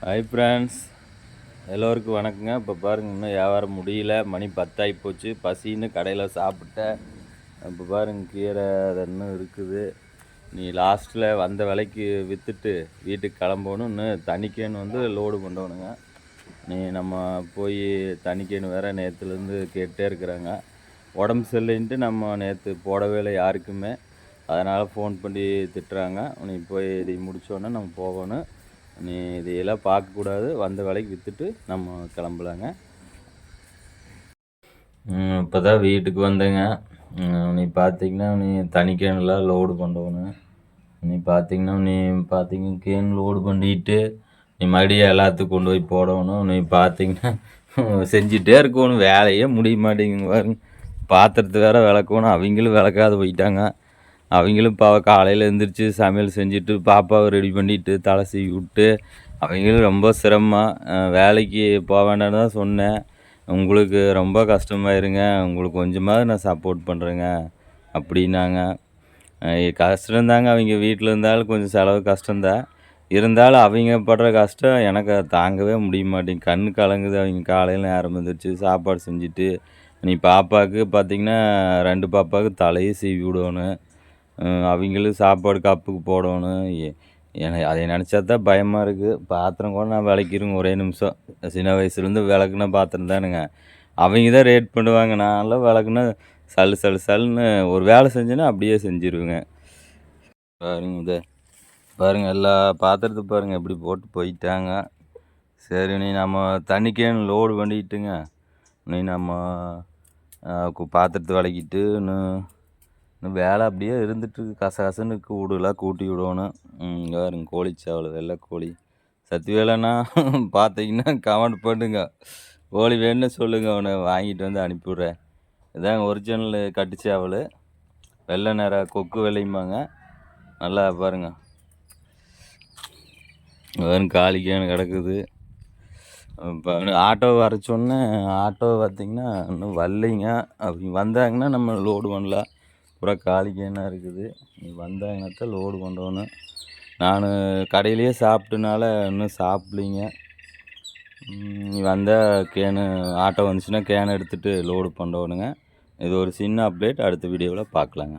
Hi friends எல்லோருக்கும் வணக்கங்க. இப்போ பாருங்க இன்னும் வியாபாரம் முடியல. மணி பத்தாகி போச்சு. பசின்னு கடையில் சாப்பிட்டேன். இப்போ பாருங்க கீரை அது இன்னும் இருக்குது. நீ லாஸ்ட்டில் வந்த விலைக்கு விற்றுட்டு வீட்டுக்கு கிளம்பணும். இன்னும் தனிக்கேன்னு வந்து லோடு கொண்டவனுங்க. நீ நம்ம போய் தனிக்கேன்னு வேறு நேற்றுலேருந்து கேட்டே இருக்கிறாங்க. உடம்பு சரியில்லைன்ட்டு நம்ம நேற்று போடவே இல்லை யாருக்குமே. அதனால் ஃபோன் பண்ணி திட்டுறாங்க. நீ போய் இதை முடிச்சோன்னே நம்ம போகணும். நீ இதையெல்லாம் பார்க்கக்கூடாது. வந்த வேலைக்கு விற்றுட்டு நம்ம கிளம்பலாங்க. இப்போ தான் வீட்டுக்கு வந்தேங்க. நீ பார்த்தீங்கன்னா நீ தனி கேனில் லோடு பண்ணணும் நீ பார்த்தீங்கன்னா நீ பார்த்தீங்க கேன் லோடு பண்ணிட்டு நீ மறுபடியும் எல்லாத்துக்கும் கொண்டு போய் போடணும் நீ பார்த்தீங்கன்னா செஞ்சிட்டே இருக்கணும். வேலையே முடிய மாட்டேங்குங்க பாருங்க. பாத்திரத்து வேற விளக்கணும். அவங்களும் விளக்காத போயிட்டாங்க. அவங்களும் பாவ காலையில் எழுந்திரிச்சு சமையல் செஞ்சுட்டு பாப்பாவை ரெடி பண்ணிட்டு தலை சீவி விட்டு அவங்களும் ரொம்ப சிரமம் வேலைக்கு போக வேண்டாம்னு தான் சொன்னேன். உங்களுக்கு ரொம்ப கஷ்டமாயிருங்க உங்களுக்கு கொஞ்சமாவது நான் சப்போர்ட் பண்ணுறேங்க அப்படின்னாங்க. கஷ்டம்தாங்க அவங்க வீட்டில் இருந்தாலும் கொஞ்சம் செலவு கஷ்டம்தான் இருந்தாலும் அவங்க படுற கஷ்டம் எனக்கு தாங்கவே முடிய மாட்டேங்குது. கண் கலங்குது அவங்க காலையில் நேரம் வந்துருச்சு சாப்பாடு செஞ்சுட்டு நீ பாப்பாவுக்கு பார்த்தீங்கன்னா ரெண்டு பாப்பாவுக்கு தலையை சீவி விடணும். அவங்களும் சாப்பாடு கப்புக்கு போடணும். எ- எனக்கு அதை நினச்சா தான் பயமாக இருக்குது பாத்திரம் கூட நான் விளக்கிருங்க ஒரே நிமிஷம். சின்ன வயசுலேருந்து விளக்குன பாத்திரம் தானுங்க. அவங்க தான் ரேட் பண்ணுவாங்க. நான்லாம் விளக்குனா சல்லு சல் சல்லுன்னு ஒரு வேலை செஞ்சேன்னா அப்படியே செஞ்சிருவேங்க. பாருங்க இதை. பாருங்க எல்லா பாத்திரத்தை பாருங்க எப்படி போட்டு போயிட்டாங்க. சரி நீ நம்ம தண்ணிக்கேன்னு லோடு பண்ணிக்கிட்டுங்க நீ நம்ம கு- பாத்திரத்தை விளக்கிட்டு இன்னும் வேலை அப்படியே இருந்துட்டு கச கசன்னு இருக்கு கூட்டி விடணும். ம், இங்க பாருங்க கோழிச்சாவல் வெள்ளை கோழி. சத்து வேலைன்னா பார்த்தீங்கன்னா கமெண்ட் பண்ணுங்க கோழி வேணும்னு சொல்லுங்க அவனை வாங்கிட்டு வந்து அனுப்பிவிட்றேன். இதாங்க ஒரிஜினல் கட்டுச்சாவல் வெள்ளை நேர கொக்கு விளையுமாங்க நல்லா பாருங்க. வெறும் காலிக்கான கிடக்குது. இப்போ ஆட்டோ வர சொன்னேன். ஆட்டோ பார்த்திங்கன்னா இன்னும் வரலைங்க. அப்படி வந்தாங்கன்னா நம்ம லோடு பண்ணலாம். பூரா காலிக்கேனாக இருக்குது. நீ வந்தாங்கன்னா தான் லோடு கொண்டோணும் நான் கடையிலேயே சாப்பிட்டனால இன்னும் சாப்பிட்லிங்க. நீ வந்தால் கேனு ஆட்டோ வந்துச்சுன்னா கேனை எடுத்துகிட்டு லோடு பண்ணணுங்க இது ஒரு சின்ன அப்டேட் அடுத்த வீடியோவில் பார்க்கலாங்க.